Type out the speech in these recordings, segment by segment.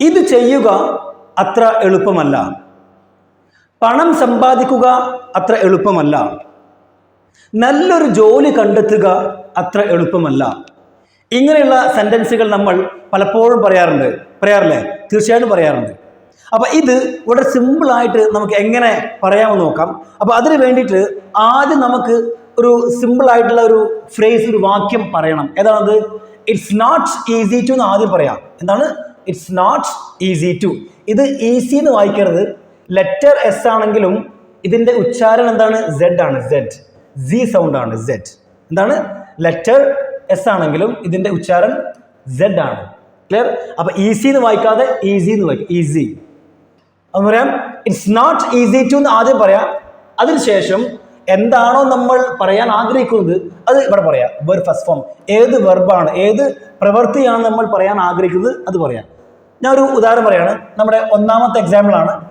ഇത് ചെയ്യുക അത്ര എളുപ്പമല്ല. പണം സമ്പാദിക്കുക അത്ര എളുപ്പമല്ല. നല്ലൊരു ജോലി കണ്ടെത്തുക അത്ര എളുപ്പമല്ല. ഇങ്ങനെയുള്ള സെന്റൻസുകൾ നമ്മൾ പലപ്പോഴും പറയാറുണ്ട്. പറയാറില്ലേ? തീർച്ചയായിട്ടും പറയാറുണ്ട്. അപ്പോൾ ഇത് വളരെ സിമ്പിൾ ആയിട്ട് നമുക്ക് എങ്ങനെ പറയാമെന്ന് നോക്കാം. അപ്പോൾ അതിന് വേണ്ടിയിട്ട് ആദ്യം നമുക്ക് ഒരു സിമ്പിൾ ആയിട്ടുള്ള ഒരു ഫ്രേസ് ഒരു വാക്യം പറയണം. ഏതാണത്? ഇറ്റ്സ് നോട്ട് ഈസി ടു എന്ന് ആദ്യം പറയാം. എന്താണ്? ഇറ്റ്സ് നോട്ട് ഈസി ടു ഇത് ഈസി എന്ന് വായിക്കരുത്. ലെറ്റർ എസ് ആണെങ്കിലും ഇതിന്റെ ഉച്ചാരണം എന്താണ്? സെഡ് ആണ്. സെഡ് സി സൗണ്ട് ആണ്. സെഡ് എന്താണ്? ലെറ്റർ എസ് ആണെങ്കിലും ഇതിന്റെ ഉച്ചാരണം സെഡ് ആണ്. ക്ലിയർ അപ്പൊ ഈസി എന്ന് വായിക്കാതെ ഈസി എന്ന് വായിക്കും. ഈസി അതെന്ന് പറയാം? ഇറ്റ്സ് നോട്ട് ഈസി ടു എന്ന് ആദ്യം പറയാം. അതിനുശേഷം എന്താണോ നമ്മൾ പറയാൻ ആഗ്രഹിക്കുന്നത് അത് ഇവിടെ പറയാം. വെർബ് ഫസ്റ്റ് ഫോം ഏത് വെർബാണ് ഏത് പ്രവൃത്തിയാണ് നമ്മൾ പറയാൻ ആഗ്രഹിക്കുന്നത് അത് പറയാം. ഞാൻ ഒരു ഉദാഹരണം പറയാണ്. നമ്മുടെ ഒന്നാമത്തെ എക്സാമ്പിൾ ആണ്.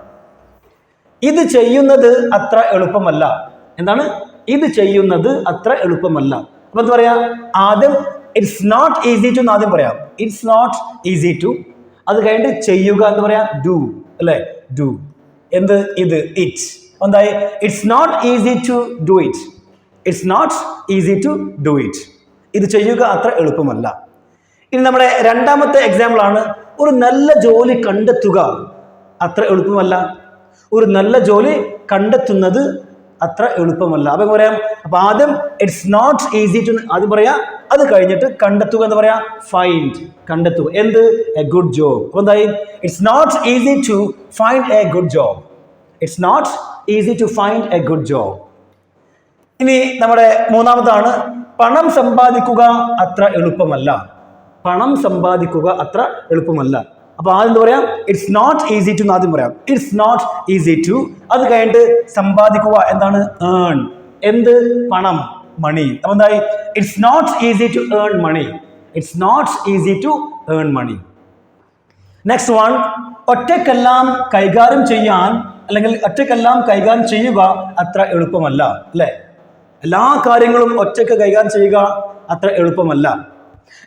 ഇത് ചെയ്യുന്നത് അത്ര എളുപ്പമല്ല. എന്താണ്? ഇത് ചെയ്യുന്നത് അത്ര എളുപ്പമല്ല. അപ്പൊ എന്താ പറയാ? ആദ്യം ഇറ്റ്സ് നോട്ട് ഈസി ടു എന്ന് ആദ്യം പറയാം. ഇറ്റ്സ് നോട്ട് ഈസി ടു അത് കഴിഞ്ഞിട്ട് ചെയ്യുക എന്ന് പറയാം. ഡു അല്ലേ? ഡു എന്ത്? ഇത്. ഇറ്റ് എന്തായി? It's not easy to do it it's not easy to do it ഇത് ചെയ്യുക അത്ര എളുപ്പമല്ല. ഇനി നമ്മുടെ രണ്ടാമത്തെ എക്സാമ്പിളാണ് ഒരു നല്ല ജോലി കണ്ടെത്തുക അത്ര എളുപ്പമല്ല. ഒരു നല്ല ജോലി കണ്ടെത്തുന്നത് അത്ര എളുപ്പമല്ല. അപ്പം പറയാം? അപ്പം ആദ്യം ഇറ്റ്സ് നോട്ട് ഈസി ടു ആദ്യം പറയാ അത് കഴിഞ്ഞിട്ട് കണ്ടെത്തുക എന്ന് പറയാം ഫൈൻഡ് കണ്ടെത്തുക. എന്ത്? എ ഗുഡ് ജോബ് എന്തായി? It's not easy to find a good job it's not easy to find a good job ഇനി നമ്മുടെ മൂന്നാമതാണ് പണം സമ്പാദിക്കുക അത്ര എളുപ്പമല്ല. പണം സമ്പാദിക്കുക അത്ര എളുപ്പമല്ല. അപ്പൊ ആദ്യം എന്താ പറയാം? ഇറ്റ്സ് നോട്ട് ഈസി ടു ആദ്യം പറയാം. ഇറ്റ്സ് നോട്ട് ഈസി ടു അത് കഴിഞ്ഞിട്ട് സമ്പാദിക്കുക എന്താണ്? ഏൺ എന്ത്? പണം. മണി അപ്പൊ എന്തായി? It's not easy to earn money it's not easy to earn money next one ഒറ്റക്കെല്ലാം കൈകാര്യം ചെയ്യാൻ അല്ലെങ്കിൽ ഒറ്റയ്ക്കെല്ലാം കൈകാര്യം ചെയ്യുക അത്ര എളുപ്പമല്ല അല്ലേ? എല്ലാ കാര്യങ്ങളും ഒറ്റയ്ക്ക് കൈകാര്യം ചെയ്യുക അത്ര എളുപ്പമല്ല.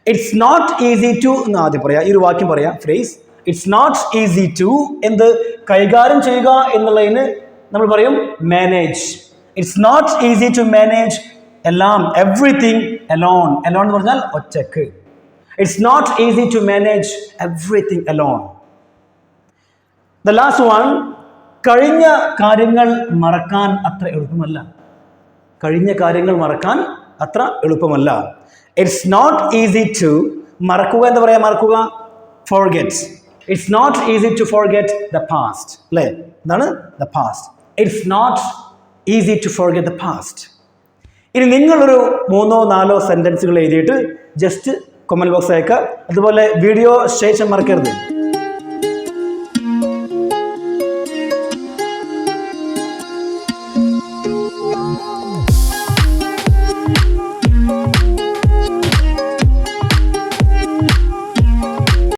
ഇറ്റ്സ് നോട്ട് ഈസി ടു എന്ന് ആദ്യം പറയാം ഈ ഒരു വാക്യം പറയാം phrase it's not easy to എന്ത്? കൈകാര്യം ചെയ്യുക എന്നുള്ളതിന് നമ്മൾ പറയും manage it's not easy to manage എല്ലാം എവ്രിതിങ് അലോൺ അലോൺ എന്ന് പറഞ്ഞാൽ ഒറ്റയ്ക്ക്. It's not easy to manage everything alone the last one കഴിഞ്ഞ കാര്യങ്ങൾ മറക്കാൻ അത്ര എളുപ്പമല്ല. കഴിഞ്ഞ കാര്യങ്ങൾ മറക്കാൻ അത്ര എളുപ്പമല്ല. ഇറ്റ്സ് നോട്ട് ഈസി ടു മറക്കുക എന്ന് പറയാ മറക്കുക? Forget it's not easy to forget the past അല്ലേ? എന്താണ്? The past it's not easy to forget the past ഇനി നിങ്ങളൊരു മൂന്നോ നാലോ സെന്റൻസുകൾ എഴുതിയിട്ട് ജസ്റ്റ് കൊമന്റ് ബോക്സ് അയക്കുക. അതുപോലെ വീഡിയോ ശേഷം മറക്കരുത്.